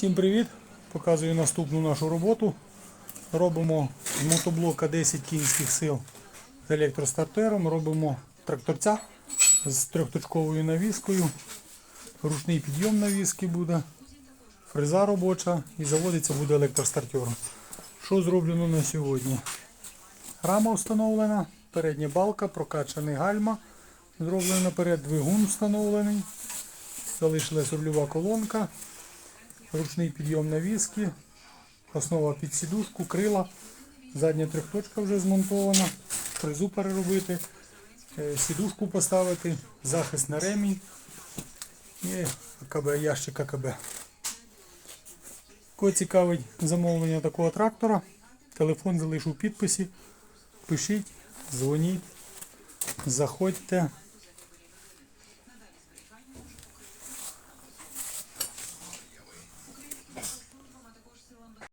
Всім привіт! Показую наступну нашу роботу. Робимо з мотоблока 10 кінських сил з електростартером. Робимо тракторця з трьохточковою навіскою. Ручний підйом навіски буде, фреза робоча і заводиться буде електростартером. Що зроблено на сьогодні? Рама встановлена, передня балка, прокачаний гальма. Зроблено наперед двигун встановлений. Залишилась рульова колонка, ручний підйом навіски, основа під сідушку, крила, задня трьохточка вже змонтована, фрезу переробити, е, сідушку поставити, захист на ремінь і АКБ, ящик АКБ. Кого цікавить замовлення такого трактора, телефон залишу в підписі. Пишіть, дзвоніть, заходьте.